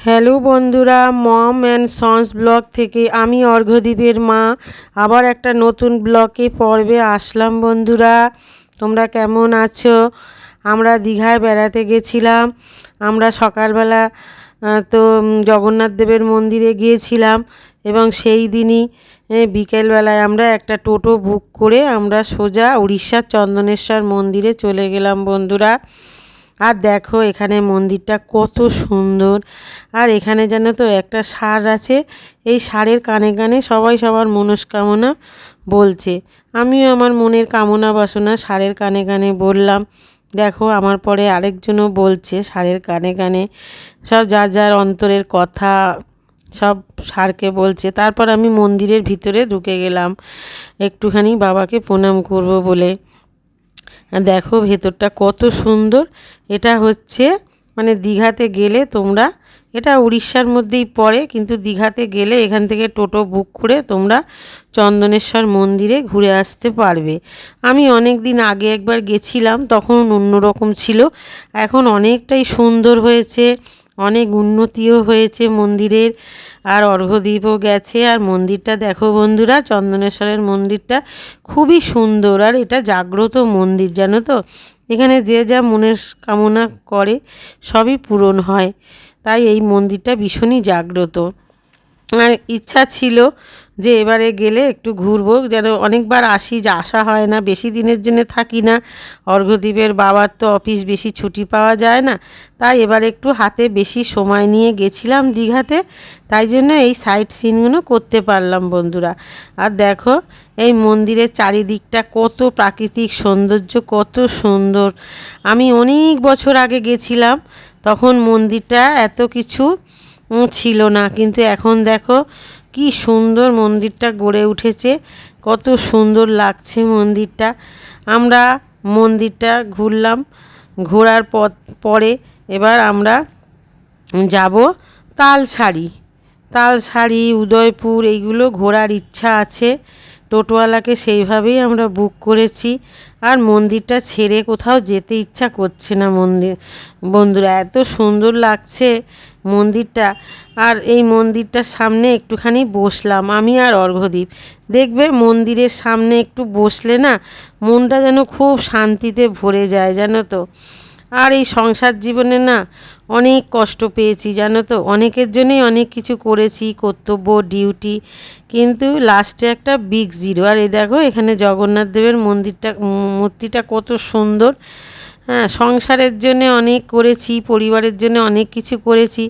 Hello বন্ধুরা মম and sons blog থেকে আমি অর্ঘ্যদ্বীপের মা। আবার একটা নতুন ব্লগে পর্বে আসলাম বন্ধুরা। তোমরা কেমন আছো? আমরা দীঘায় বেড়াতে গেছিলাম। আমরা সকালবেলা তো উম, জগন্নাথ দেবের মন্দিরে গিয়েছিলাম এবং সেই দিনই বিকেলবেলায় আমরা একটা টোটো বুক করে আমরা সোজা উড়িষ্যার চন্দনেশ্বর মন্দিরে চলে গেলাম বন্ধুরা। আর দেখো এখানে মন্দিরটা কত সুন্দর। আর এখানে যেন তো একটা ষাঁড় আছে, এই ষাঁড়ের কানে কানে সবাই সবার মনস্কামনা বলছে। আমিও আমার মনের কামনা বাসনা ষাঁড়ের কানে কানে বললাম। দেখো আমার পরে আরেকজনও বলছে ষাঁড়ের কানে কানে। সব যার যার অন্তরের কথা সব সারকে বলছে। তারপর আমি মন্দিরের ভিতরে ঢুকে গেলাম। একটুখানি বাবাকে প্রণাম করব বলে। দেখো ভেতরটা কত সুন্দর। এটা হচ্ছে মানে দীঘাতে গেলে তোমরা, এটা উড়িষ্যার মধ্যেই পড়ে, কিন্তু দীঘাতে গেলে এখান থেকে টোটো বুক করে তোমরা চন্দনেশ্বর মন্দিরে ঘুরে আসতে পারবে। আমি অনেক দিন আগে একবার গেছিলাম, তখন অন্যরকম ছিল। এখন অনেকটাই সুন্দর হয়েছে। অনেক উন্নতিও হয়েছে মন্দিরের। আর অর্ঘদ্বীপও গেছে। আর মন্দিরটা দেখো বন্ধুরা, চন্দনেশ্বরের মন্দিরটা খুবই সুন্দর। আর এটা জাগ্রত মন্দির, জানো তো? এখানে যে যা মনের কামনা করে, সবই পূরণ হয়। তাই এই মন্দিরটা ভীষণই জাগ্রত। আর ইচ্ছা ছিল যে এবারে গেলে একটু ঘুরবো, যেন অনেকবার আসি, যে আসা হয় না, বেশি দিনের জন্য থাকি না। অর্ঘ্যদ্বীপের বাবার তো অফিস বেশি ছুটি পাওয়া যায় না, তাই এবার একটু হাতে বেশি সময় নিয়ে গেছিলাম দীঘাতে, তাই জন্য এই সাইট সিনগুলো করতে পারলাম বন্ধুরা। আর দেখো, এই মন্দিরের চারিদিকটা কত প্রাকৃতিক সৌন্দর্য, কত সুন্দর। আমি অনেক বছর আগে গেছিলাম, তখন মন্দিরটা এত কিছু ছিল না, কিন্তু এখন দেখো কি সুন্দর মন্দিরটা গড়ে উঠেছে, কত সুন্দর লাগছে মন্দিরটা। আমরা মন্দিরটা ঘুরলাম, ঘোরার পর পরে এবার আমরা যাব তালসারি তালসারি উদয়পুর, এইগুলো ঘোরার ইচ্ছা আছে। টোটোওয়ালাকে সেইভাবেই আমরা বুক করেছি। আর মন্দিরটা ছেড়ে কোথাও যেতে ইচ্ছা করছে না মন্দির, বন্ধুরা। এত সুন্দর লাগছে মন্দিরটা। আর এই মন্দিরটার সামনে একটুখানি বসলাম আমি আর অর্ঘদ্বীপ দেখবে মন্দিরের সামনে একটু বসলে না মনটা যেন খুব শান্তিতে ভরে যায়, জানো তো। আর এই সংসার জীবনে না অনেক কষ্ট পেয়েছি, জানো তো? অনেকের জন্যই অনেক কিছু করেছি, কর্তব্য, ডিউটি, কিন্তু লাস্টে একটা বিগ জিরো আর এই দেখো, এখানে জগন্নাথ দেবের মন্দিরটা মূর্তিটা কত সুন্দর। হ্যাঁ সংসারের জন্য অনেক করেছি, পরিবারের জন্য অনেক কিছু করেছি,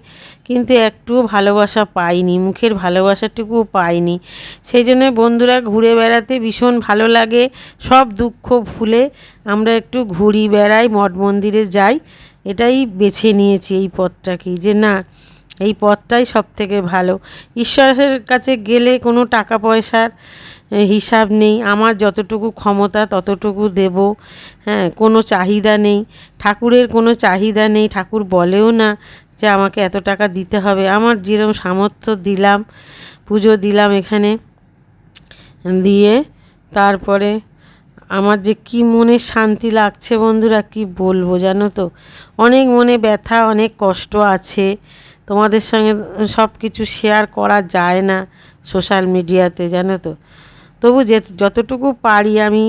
কিন্তু একটুও ভালোবাসা পাইনি, মুখের ভালোবাসাটুকুও পাইনি। সেই জন্য বন্ধুরা ঘুরে বেড়াতে ভীষণ ভালো লাগে, সব দুঃখ ভুলে আমরা একটু ঘুরি বেড়াই, মঠ মন্দিরে যাই। এটাই বেছে নিয়েছি এই পথটাকেই, যে না, এই পথটাই সব থেকে ভালো। ঈশ্বরের কাছে গেলে কোনো টাকা পয়সার হিসাব নেই। আমার যতটুকু ক্ষমতা ততটুকু দেব। হ্যাঁ কোনো চাহিদা নেই। ঠাকুরের কোনো চাহিদা নেই। ঠাকুর বলেও না যে আমাকে এত টাকা দিতে হবে। আমার যেরকম সামর্থ্য দিলাম, পুজো দিলাম এখানে, দিয়ে তারপরে আমার যে কি মনে শান্তি লাগছে বন্ধুরা, কি বলব জানো তো? অনেক মনে ব্যথা, অনেক কষ্ট আছে। তোমাদের সঙ্গে সব কিছু শেয়ার করা যায় না সোশ্যাল মিডিয়াতে জানো তো? তবু যে যতটুকু পারি আমি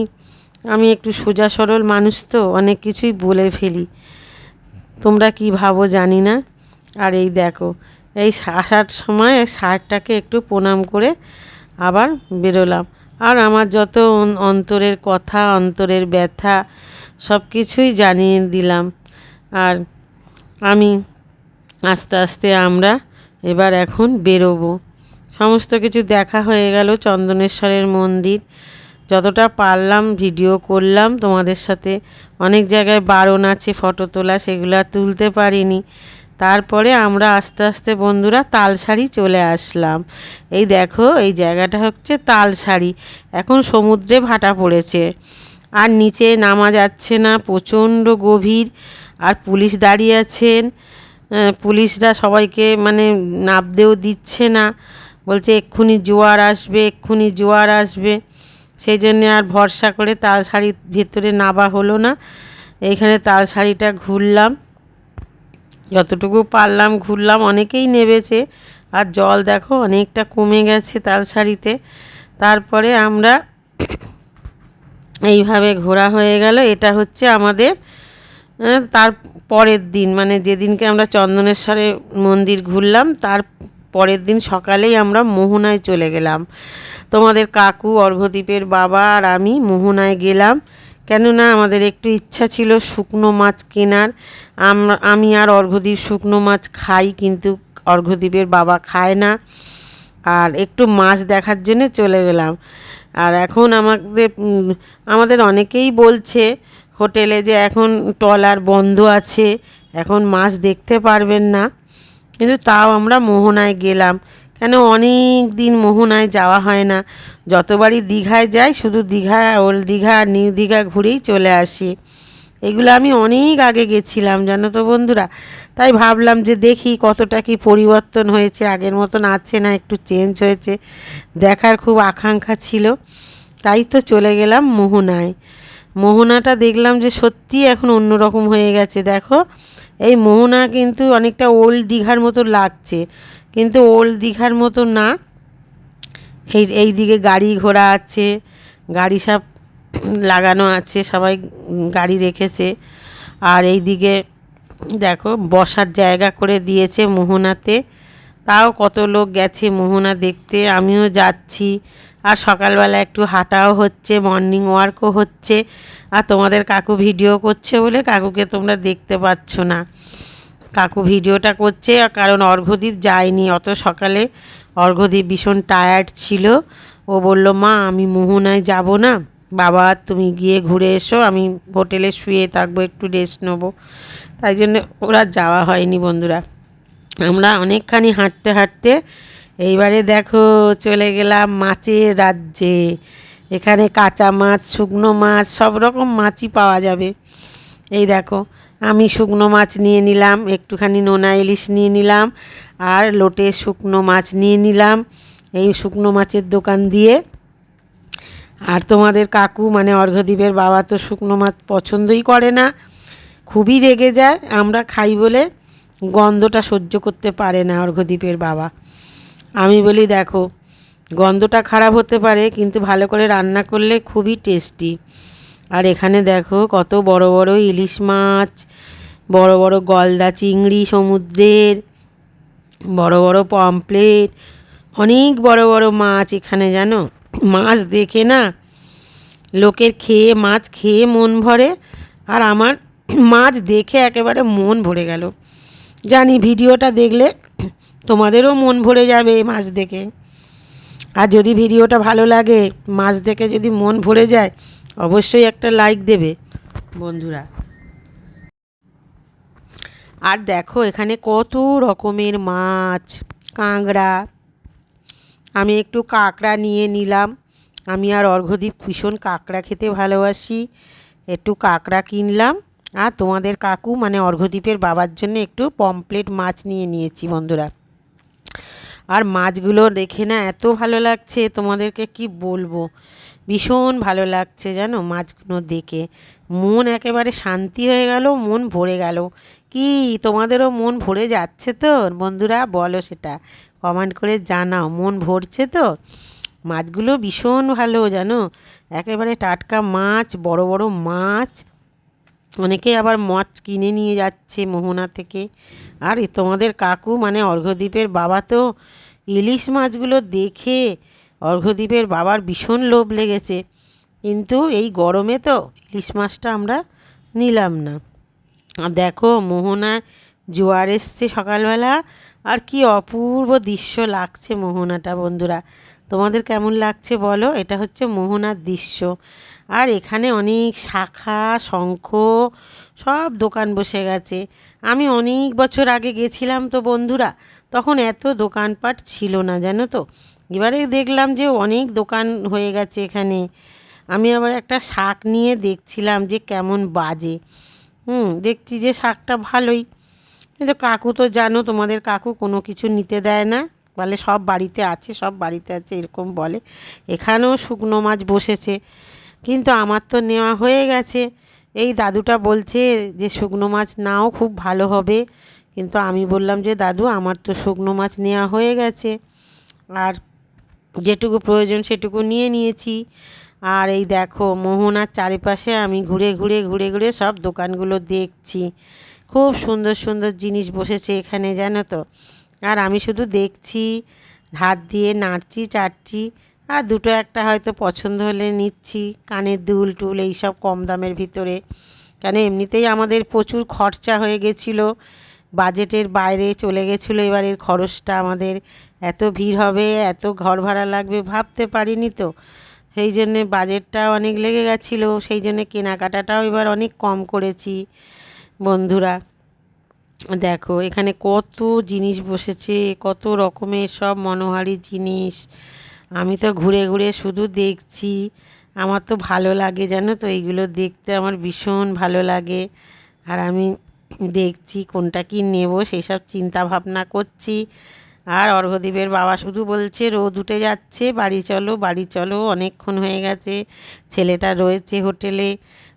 আমি একটু সোজা সরল মানুষ তো, অনেক কিছুই বলে ফেলি। তোমরা কি ভাবো জানি না? আর এই দেখো, এই আসার সময় সারটাকে একটু প্রণাম করে আবার বেরোলাম। আর আমার যত অন- অন্তরের কথা, অন্তরের ব্যথা সব কিছুই জানিয়ে দিলাম। আর আমি আস্তে আস্তে আমরা এবার এখন বেরোবো। সমস্ত কিছু দেখা হয়ে গেল চন্দনেশ্বরের মন্দির। যতটা পারলাম ভিডিও করলাম, তোমাদের সাথে অনেক জায়গায় বারণ আছে, ফটো তোলা, সেগুলো তুলতে পারিনি। তারপরে আমরা আস্তে আস্তে বন্ধুরা তালসারি চলে আসলাম। এই দেখো, এই জায়গাটা হচ্ছে তালসারি এখন সমুদ্রে ভাটা পড়েছে। আর নিচে নামা যাচ্ছে না, প্রচণ্ড গভীর। আর পুলিশ দাঁড়িয়ে আছেন। পুলিশরা সবাইকে মানে নামতেও দিচ্ছে না। বলছে, এক্ষুনি জোয়ার আসবে, এক্ষুনি জোয়ার আসবে। সেই জন্যে আর ভরসা করে তালসারির ভেতরে নাবা হলো না। এইখানে তালসারিটা ঘুরলাম। যতটুকু পারলাম, ঘুরলাম, অনেকেই নেবেছে। আর জল দেখো, অনেকটা কমে গেছে তাল তালসারিতে তারপরে আমরা এইভাবে ঘোরা হয়ে গেল। এটা হচ্ছে আমাদের তার পরের দিন। মানে যেদিনকে আমরা চন্দনেশ্বরে মন্দির ঘুরলাম, তার পরের দিন সকালেই আমরা মোহনায় চলে গেলাম। তোমাদের কাকু অর্ঘদ্বীপের বাবা আর আমি মোহনায় গেলাম। কেননা আমাদের একটু ইচ্ছা ছিল শুকনো মাছ কেনার। আমি আর অর্ঘদ্বীপ শুকনো মাছ খাই, কিন্তু অর্ঘদ্বীপের বাবা খায় না। আর একটু মাছ দেখার জন্যে চলে গেলাম। আর এখন আমাদের আমাদের অনেকেই বলছে হোটেলে যে এখন ট্রলার বন্ধ আছে, এখন মাছ দেখতে পারবেন না। কিন্তু তাও আমরা মোহনায় গেলাম। কেন অনেক দিন মোহনায় যাওয়া হয় না? যতবারই দীঘায় যাই, শুধু দীঘা, ওল্ড দীঘা, নিউ দীঘা ঘুরেই চলে আসি। এগুলো আমি অনেক আগে গেছিলাম, জানো তো বন্ধুরা? তাই ভাবলাম যে দেখি কতটা কি পরিবর্তন হয়েছে, আগের মতন আছে না, একটু চেঞ্জ হয়েছে। দেখার খুব আকাঙ্ক্ষা ছিল। তাই তো চলে গেলাম মোহনায়। মোহনাটা দেখলাম যে সত্যি এখন অন্যরকম হয়ে গেছে। দেখো, এই মোহনা কিন্তু অনেকটা ওল্ড দীঘার মতো লাগছে। কিন্তু ওল্ড দীঘার মতো না। এই এই দিকে গাড়ি ঘোড়া আছে, গাড়ি সব লাগানো আছে, সবাই গাড়ি রেখেছে। আর এই দিকে দেখো, বসার জায়গা করে দিয়েছে মোহনাতে। তাও কত লোক গেছে মোহনা দেখতে, আমিও যাচ্ছি। আর সকালবেলা একটু হাঁটাও হচ্ছে মর্নিং ওয়ার্কও হচ্ছে। আর তোমাদের কাকু ভিডিও করছে বলে কাকুকে তোমরা দেখতে পাচ্ছ না। কাকু ভিডিওটা করছে, কারণ অর্ঘ্যদীপ যায়নি। অত সকালে অর্ঘ্যদীপ ভীষণ টায়ার্ড ছিল। ও বলল, মা, আমি মোহনায় যাব না। বাবা, তুমি গিয়ে ঘুরে এসো। আমি হোটেলে শুয়ে থাকব, একটু রেস্ট নেব। তাই জন্য ওরা যাওয়া হয়নি বন্ধুরা। আমরা অনেকখানি হাঁটতে হাঁটতে এইবারে দেখো চলে গেলাম মাছের রাজ্যে। এখানে কাঁচা মাছ, শুকনো মাছ, সব রকম মাছই পাওয়া যাবে। এই দেখো আমি শুকনো মাছ নিয়ে নিলাম, একটুখানি নোনা ইলিশ নিয়ে নিলাম আর লোটে শুকনো মাছ নিয়ে নিলাম। এই শুকনো মাছের দোকান দিয়ে। আর তোমাদের কাকু মানে অর্ঘ্যদ্বীপের বাবা তো শুকনো মাছ পছন্দই করে না। খুবই রেগে যায়, আমরা খাই বলে গন্ধটা সহ্য করতে পারে না অর্ঘ্যদ্বীপের বাবা। আমি বলি, দেখো, গন্ধটা খারাপ হতে পারে, কিন্তু ভালো করে রান্না করলে খুবই টেস্টি। আর এখানে দেখো কত বড় বড় ইলিশ মাছ, বড় বড় গলদা চিংড়ি সমুদ্রের, বড় বড় পমপ্লেট অনেক বড় বড় মাছ এখানে জানো। মাছ দেখে না লোকের খেয়ে, মাছ খেয়ে মন ভরে, আর আমার মাছ দেখে একেবারে মন ভরে গেল। জানি ভিডিওটা দেখলে তোমাদেরও মন ভরে যাবে মাছ দেখে। আর যদি ভিডিওটা ভালো লাগে, মাছ দেখে যদি মন ভরে যায় অবশ্যই একটা লাইক দেবে, বন্ধুরা। আর দেখো, এখানে কত রকমের মাছ, কাঁকড়া। আমি একটু কাঁকড়া নিয়ে নিলাম। আমি আর অর্ঘ্যদীপ ভীষণ কাঁকড়া খেতে ভালোবাসি। একটু কাঁকড়া কিনলাম। আর তোমাদের কাকু মানে অর্ঘ্যদীপের বাবার জন্য একটু পমপ্লেট মাছ নিয়ে নিয়েছি, বন্ধুরা। আর মাছগুলো দেখে না এত ভালো লাগছে, তোমাদেরকে কি বলব? ভীষণ ভালো লাগছে জানো মাছগুলো দেখে। মন একেবারে শান্তি হয়ে গেল, মন ভরে গেল। কি, তোমাদেরও মন ভরে যাচ্ছে তো? বন্ধুরা, বলো সেটা। কমেন্ট করে জানাও, মন ভরছে তো? মাছগুলো ভীষণ ভালো জানো। একেবারে টাটকা মাছ, বড় বড় মাছ। অনেকে আবার মাছ কিনে নিয়ে যাচ্ছে মোহনা থেকে। আর তোমাদের কাকু মানে অর্ঘ্যদ্বীপের বাবা তো ইলিশ মাছগুলো দেখে অর্ঘ্যদ্বীপের বাবার ভীষণ লোভ লেগেছে। কিন্তু এই গরমে তো ইলিশ মাছটা আমরা নিলাম না। আর দেখো মোহনায় জোয়ার এসছে সকালবেলা। আর কি অপূর্ব দৃশ্য লাগছে মোহনাটা, বন্ধুরা। তোমাদের কেমন লাগছে বলো? এটা হচ্ছে মোহনার দৃশ্য। আর এখানে অনেক শাখা, শঙ্খ সব দোকান বসে গেছে। আমি অনেক বছর আগে গেছিলাম তো বন্ধুরা, তখন এত দোকানপাট ছিল না, জানো তো? এবারে দেখলাম যে অনেক দোকান হয়ে গেছে এখানে। আমি আবার একটা শাক নিয়ে দেখছিলাম যে কেমন বাজে। হুম, দেখছি যে শাকটা ভালোই। কিন্তু কাকু তো জানো, তোমাদের কাকু কোনো কিছু নিতে দেয় না। বলে সব বাড়িতে আছে, সব বাড়িতে আছে, এরকম বলে। এখানেও শুকনো মাছ বসেছে। কিন্তু আমার তো নেওয়া হয়ে গেছে। এই দাদুটা বলছে যে, শুকনো মাছ নাও, খুব ভালো হবে। কিন্তু আমি বললাম যে, দাদু, আমার তো শুকনো মাছ নেওয়া হয়ে গেছে। আর যেটুকু প্রয়োজন সেটুকু নিয়ে নিয়েছি। আর এই দেখো, মোহনার চারিপাশে আমি ঘুরে ঘুরে ঘুরে ঘুরে সব দোকানগুলো দেখছি। খুব সুন্দর সুন্দর জিনিস বসেছে এখানে, জানো তো? আর আমি শুধু দেখছি, হাত দিয়ে নাড়ছি, চাটছি। আর দুটো একটা হয়তো পছন্দ হলে নিচ্ছি। কানের দুল টুল এইসব কম দামের ভিতরে। কেন এমনিতেই আমাদের প্রচুর খরচা হয়ে গেছিল। বাজেটের বাইরে চলে গেছিল এবারের খরচটা আমাদের। এত ভিড় হবে, এত ঘর ভাড়া লাগবে ভাবতে পারিনি তো। সেই জন্যে বাজেটটা অনেক লেগে গেছিল, সেই জন্যে কেনাকাটাটাও এবার অনেক কম করেছি বন্ধুরা। দেখো, এখানে কত জিনিস বসেছে, কত রকমের সব মনোহারি জিনিস। আমি তো ঘুরে ঘুরে শুধু দেখছি। আমার তো ভালো লাগে, জানো তো? এইগুলো দেখতে আমার ভীষণ ভালো লাগে। আর আমি দেখছি কোনটা কি নেব, সেসব চিন্তা ভাবনা করছি। আর অর্ঘদীপের বাবা শুধু বলছে, রোদ উঠে যাচ্ছে, বাড়ি চলো বাড়ি চলো। অনেকক্ষণ হয়ে গেছে, ছেলেটা রয়েছে হোটেলে।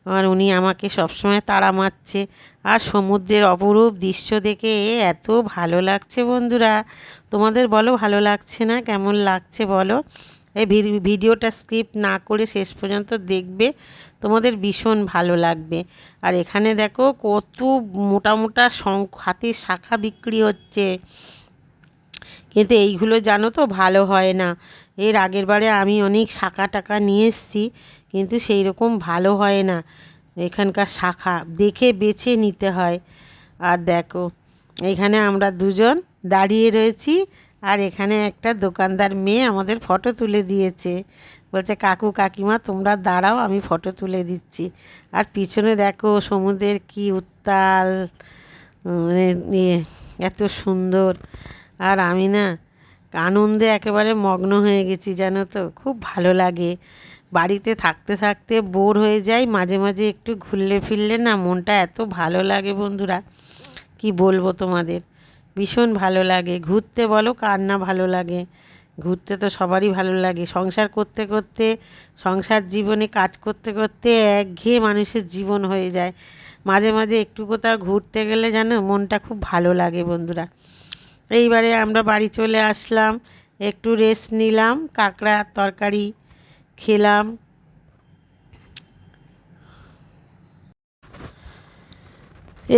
আর উনি আমাকে সবসময় তাড়া মারছে। আর সমুদ্রের অপরূপ দৃশ্য দেখে এত ভালো লাগছে বন্ধুরা। তোমাদের বলো, ভালো লাগছে না? কেমন লাগছে বলো? এই ভিডিওটা স্কিপ না করে শেষ পর্যন্ত দেখবে। তোমাদের ভীষণ ভালো লাগবে। আর এখানে দেখো কত মোটা মোটা শঙ্খ, হাতের শাখা বিক্রি হচ্ছে। কিন্তু এইগুলো জানো তো, ভালো হয় না। এর আগের বারে আমি অনেক শাখা টাকা নিয়ে এসেছি। কিন্তু সেই রকম ভালো হয় না। এখানকার শাখা দেখে বেছে নিতে হয়। আর দেখো, এখানে আমরা দুজন দাঁড়িয়ে রয়েছি আর এখানে একটা দোকানদার মেয়ে আমাদের ফটো তুলে দিয়েছে। বলছে, কাকু, কাকিমা, তোমরা দাঁড়াও, আমি ফটো তুলে দিচ্ছি। আর পিছনে দেখো সমুদ্রের কি উত্তাল এত সুন্দর। আর আমি না আনন্দে একেবারে মগ্ন হয়ে গেছি, জানো তো? খুব ভালো লাগে। বাড়িতে থাকতে থাকতে বোর হয়ে যাই, মাঝে মাঝে একটু ঘুরলে ফিরলে না মনটা এত ভালো লাগে বন্ধুরা। কি বলব তোমাদের? ভীষণ ভালো লাগে। ঘুরতে বলো, কার না ভালো লাগে? ঘুরতে তো সবারই ভালো লাগে। সংসার করতে করতে, সংসার জীবনে কাজ করতে করতে একঘেয়ে মানুষের জীবন হয়ে যায়। মাঝে মাঝে একটু কোথাও ঘুরতে গেলে জানো মনটা খুব ভালো লাগে বন্ধুরা। এইবারে আমরা বাড়ি চলে আসলাম, একটু রেস্ট নিলাম কাঁকড়া তরকারি খেলাম।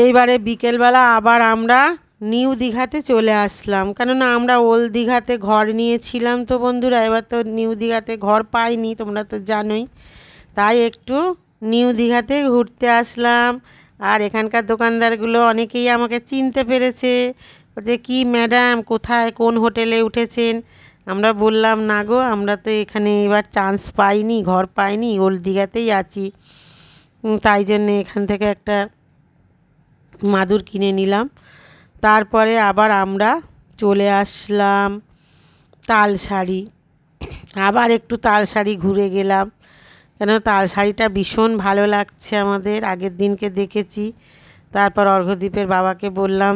এইবারে বিকেলবেলা আবার আমরা নিউ দীঘাতে চলে আসলাম। কেননা আমরা ওল্ড দীঘাতে ঘর নিয়েছিলাম তো বন্ধুরা, এবার তো নিউ দীঘাতে ঘর পাইনি, তোমরা তো জানোই। তাই একটু নিউ দীঘাতে ঘুরতে আসলাম। আর এখানকার দোকানদারগুলো অনেকেই আমাকে চিনতে পেরেছে যে কি ম্যাডাম, কোথায়, কোন হোটেলে উঠেছেন? আমরা বললাম, না গো, আমরা তো এখানে এবার চান্স পাইনি, ঘর পাইনি ওল্ড দীঘাতেই আছি। তাই জন্যে এখান থেকে একটা মাদুর কিনে নিলাম। তারপরে আবার আমরা চলে আসলাম তাল শাড়ি আবার একটু তাল শাড়ি ঘুরে গেলাম। কেন তাল শাড়িটা ভীষণ ভালো লাগছে আমাদের। আগের দিনকে দেখেছি। তারপর অর্ঘদ্বীপের বাবাকে বললাম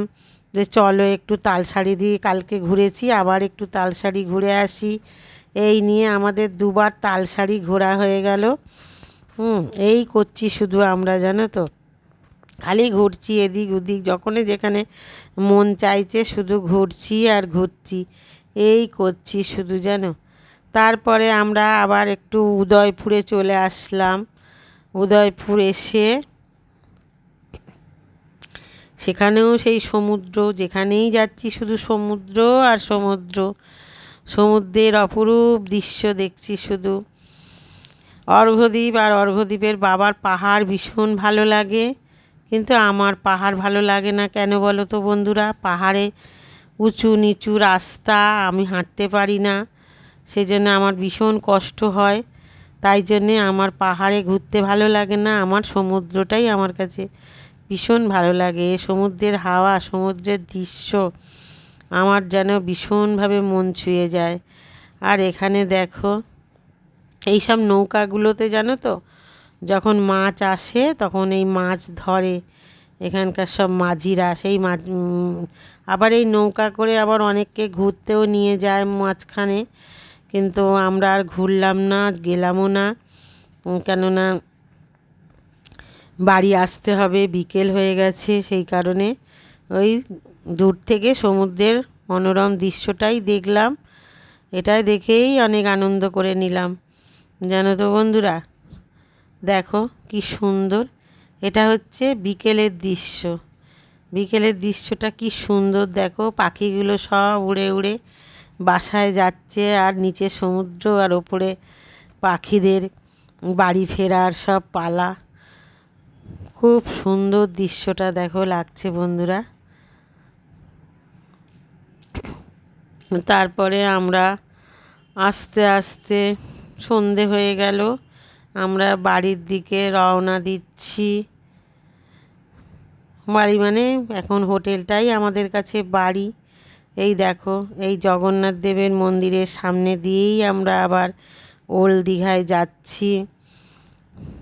যে চলো একটু তালসারি দিয়ে কালকে ঘুরেছি, আবার একটু তালসারি ঘুরে আসি। এই নিয়ে আমাদের দুবার তালসারি ঘোরা হয়ে গেল। হুম, এই করছি শুধু আমরা, জানো তো। খালি ঘুরছি এদিক ওদিক, যখনই যেখানে মন চাইছে শুধু ঘুরছি আর ঘুরছি। এই করছি শুধু, জানো। তারপরে আমরা আবার একটু উদয়পুরে চলে আসলাম। উদয়পুর এসে সেখানেও সেই সমুদ্র, যেখানেই যাচ্ছি শুধু সমুদ্র আর সমুদ্র। সমুদ্রের অপরূপ দৃশ্য দেখছি শুধু। অর্ঘদ্বীপ আর অর্ঘদ্বীপের বাবার পাহাড় ভীষণ ভালো লাগে। কিন্তু আমার পাহাড় ভালো লাগে না কেন বলো তো বন্ধুরা? পাহাড়ে উঁচু নিচু রাস্তা, আমি হাঁটতে পারি না। সেজন্য আমার ভীষণ কষ্ট হয়। তাই জন্যে আমার পাহাড়ে ঘুরতে ভালো লাগে না। আমার সমুদ্রটাই আমার কাছে ভীষণ ভালো লাগে। সমুদ্রের হাওয়া, সমুদ্রের দৃশ্য আমার যেন ভীষণভাবে মন ছুঁয়ে যায়। আর এখানে দেখো, এইসব নৌকাগুলোতে জানো তো, যখন মাছ আসে তখন এই মাছ ধরে। এখানকার সব মাঝিরা, সেই মাছ আবার এই নৌকা করে আবার অনেককে ঘুরতেও নিয়ে যায় মাঝখানে। কিন্তু আমরা আর ঘুরলাম না, গেলামও না। কেননা বাড়ি আসতে হবে, বিকেল হয়ে গেছে, সেই কারণে ওই দূর থেকে সমুদ্রের মনোরম দৃশ্যটাই দেখলাম। এটাই দেখেই অনেক আনন্দ করে নিলাম। জানো তো বন্ধুরা, দেখো কি সুন্দর। এটা হচ্ছে বিকেলের দৃশ্য। বিকেলের দৃশ্যটা কি সুন্দর, দেখো পাখিগুলো সব উড়ে উড়ে বাসায় যাচ্ছে আর নিচে সমুদ্র আর ওপরে পাখিদের বাড়ি ফেরার সব পালা। খুব সুন্দর দৃশ্যটা দেখো লাগছে বন্ধুরা। তারপরে আমরা আস্তে আস্তে সন্ধে হয়ে গেল, আমরা বাড়ির দিকে রওনা দিচ্ছি। বাড়ি মানে এখন হোটেলটাই আমাদের কাছে বাড়ি। এই দেখো, এই জগন্নাথ দেবের মন্দিরের সামনে দিয়েই আমরা আবার ওল্ড দীঘায় যাচ্ছি।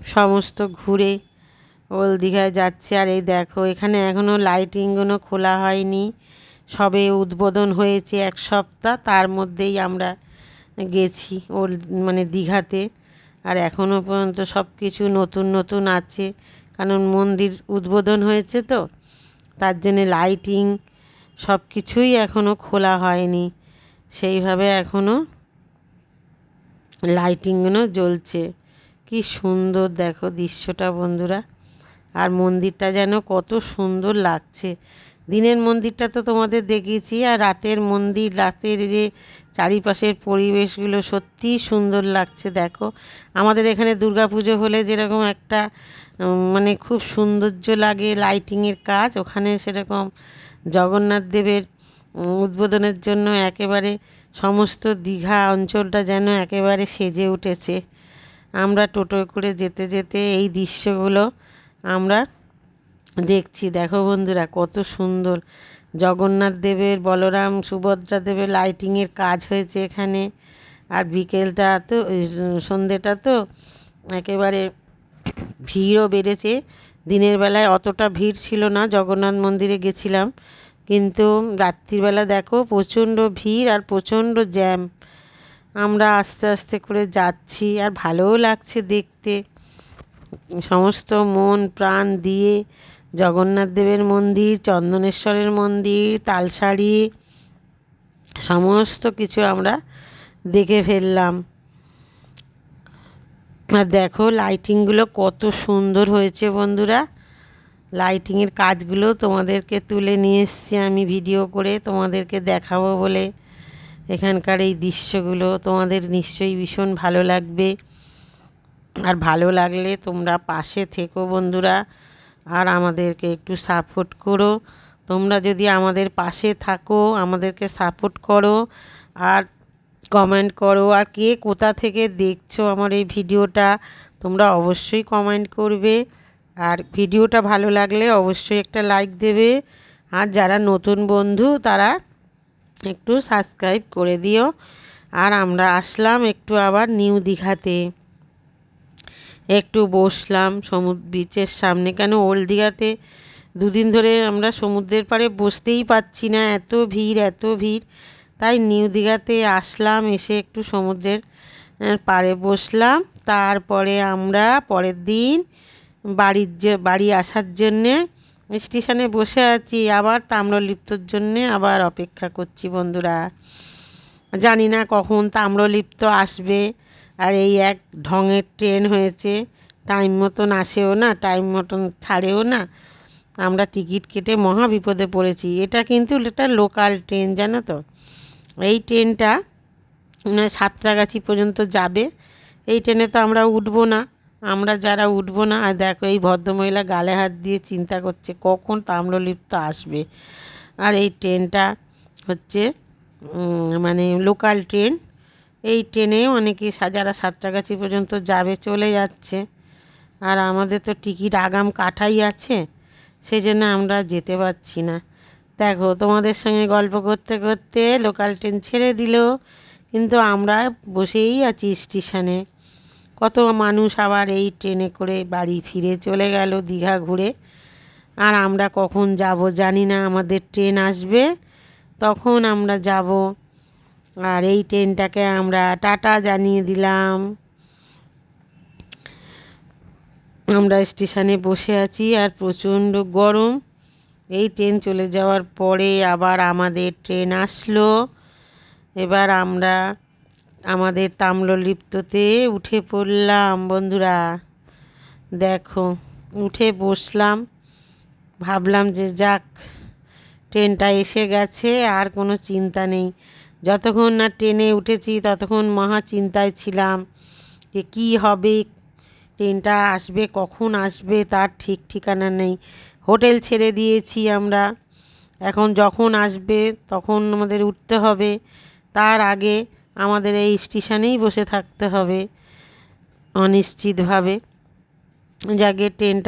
সমস্ত ঘুরে ওল্ড দীঘায় যাচ্ছে আর এই দেখো, এখানে এখনও লাইটিংগুলো খোলা হয়নি। সবে উদ্বোধন হয়েছে এক সপ্তাহ, তার মধ্যেই আমরা গেছি ওল মানে দীঘাতে। আর এখনও পর্যন্ত সব কিছু নতুন নতুন আছে, কারণ মন্দির উদ্বোধন হয়েছে তো, তার জন্যে লাইটিং সব কিছুই এখনও খোলা হয়নি। সেইভাবে এখনও লাইটিংগুলো জ্বলছে। কি সুন্দর দেখো দৃশ্যটা বন্ধুরা। আর মন্দিরটা যেন কত সুন্দর লাগছে। দিনের মন্দিরটা তো তোমাদের দেখিয়েছি, আর রাতের মন্দির, রাতের যে চারিপাশের পরিবেশগুলো সত্যিই সুন্দর লাগছে, দেখো। আমাদের এখানে পুজো হলে যেরকম একটা মানে খুব সৌন্দর্য লাগে লাইটিংয়ের কাজ, ওখানে সেরকম জগন্নাথ দেবের উদ্বোধনের জন্য একেবারে সমস্ত দীঘা অঞ্চলটা যেন একেবারে সেজে উঠেছে। আমরা টোটোয় করে যেতে যেতে এই দৃশ্যগুলো আমরা দেখছি। দেখো বন্ধুরা, কত সুন্দর। জগন্নাথ দেবের, বলরাম, সুভদ্রা দেবের লাইটিংয়ের কাজ হয়েছে এখানে। আর বিকেলটা তো সন্ধেটা তো একেবারে ভিড়ও বেড়েছে। দিনের বেলায় অতটা ভিড় ছিল না, জগন্নাথ মন্দিরে গেছিলাম। কিন্তু রাত্রিবেলা দেখো, প্রচণ্ড ভিড় আর প্রচণ্ড জ্যাম আমরা আস্তে আস্তে করে যাচ্ছি আর ভালোও লাগছে দেখতে। সমস্ত মন, প্রাণ দিয়ে জগন্নাথ দেবের মন্দির, চন্দনেশ্বরের মন্দির তালসারি সমস্ত কিছু আমরা দেখে ফেললাম। আর দেখো লাইটিংগুলো কত সুন্দর হয়েছে বন্ধুরা। লাইটিংয়ের কাজগুলো তোমাদেরকে তুলে নিয়ে এসছি আমি ভিডিও করে তোমাদেরকে দেখাবো বলে। এখানকার এই দৃশ্যগুলো তোমাদের নিশ্চয়ই ভীষণ ভালো লাগবে। আর ভালো লাগলে তোমরা পাশে থেকো বন্ধুরা, আর আমাদেরকে একটু সাপোর্ট করো। তোমরা যদি আমাদের পাশে থাকো, আমাদেরকে সাপোর্ট করো, আর কমেন্ট করো, আর কে কোথা থেকে দেখছ আমার এই ভিডিওটা, তোমরা অবশ্যই কমেন্ট করবে। আর ভিডিওটা ভালো লাগলে অবশ্যই একটা লাইক দেবে। আর যারা নতুন বন্ধু, তারা একটু সাবস্ক্রাইব করে দিও। আর আমরা আসলাম একটু আবার নিউ দীঘাতে। একটু বসলাম সমুদ্র বিচের সামনে। কেন ওল্ড দীঘাতে দুদিন ধরে আমরা সমুদ্রের পাড়ে বসতেই পাচ্ছি না, এত ভিড় এত ভিড়। তাই নিউ দীঘাতে আসলাম, এসে একটু সমুদ্রের পাড়ে বসলাম। তারপরে আমরা পরের দিন বাড়ির যে, বাড়ি আসার জন্যে স্টেশনে বসে আছি। আবার তাম্রলিপ্তর জন্যে আবার অপেক্ষা করছি বন্ধুরা। জানি না কখন তাম্রলিপ্ত আসবে। আর এই এক ঢঙের ট্রেন হয়েছে। টাইম মতন আসেও না, টাইম মতন ছাড়েও না। আমরা টিকিট কেটে মহা বিপদে পড়েছি। এটা কিন্তু একটা লোকাল ট্রেন, জানো তো? এই ট্রেনটা সাঁতরাগাছি পর্যন্ত যাবে। এই ট্রেনে তো আমরা উঠবো না। আমরা যারা উঠবো না, আর দেখো এই ভদ্রমহিলা গালে হাত দিয়ে চিন্তা করছে, কখন তাম্রলিপ্ত আসবে। আর এই ট্রেনটা হচ্ছে মানে লোকাল ট্রেন। এই ট্রেনে অনেকে যারা সাঁতরাগাছি পর্যন্ত যাবে, চলে যাচ্ছে। আর আমাদের তো টিকিট আগাম কাটাই আছে সেই জন্য আমরা যেতে পারছি না। দেখো, তোমাদের সঙ্গে গল্প করতে করতে লোকাল ট্রেন ছেড়ে দিল, কিন্তু আমরা বসেই আছি স্টেশনে। কত মানুষ আবার এই ট্রেনে করে বাড়ি ফিরে চলে গেল দীঘা ঘুরে। আর আমরা কখন যাব জানি না, আমাদের ট্রেন আসবে, তখন আমরা যাব। আর এই ট্রেনটাকে আমরা টাটা জানিয়ে দিলাম। আমরা স্টেশনে বসে আছি আর প্রচণ্ড গরম। এই ট্রেন চলে যাওয়ার পরে আবার আমাদের ট্রেন আসলো। এবার আমরা আমাদের তাম্রলিপ্ততে উঠে পড়লাম। বন্ধুরা, দেখো, উঠে বসলাম। ভাবলাম যে যাক, ট্রেনটা এসে গেছে, আর কোনো চিন্তা নেই। যতক্ষণ না ট্রেনে উঠেছি, ততক্ষণ মহা চিন্তায় ছিলাম যে কী হবে, ট্রেনটা আসবে, কখন আসবে, তার ঠিক ঠিকানা নেই। হোটেল ছেড়ে দিয়েছি আমরা। এখন যখন আসবে, তখন আমাদের উঠতে হবে। তার আগে আমাদের এই স্টেশনেই বসে থাকতে হবে, অনিশ্চিতভাবে। যাকে ট্রেনটা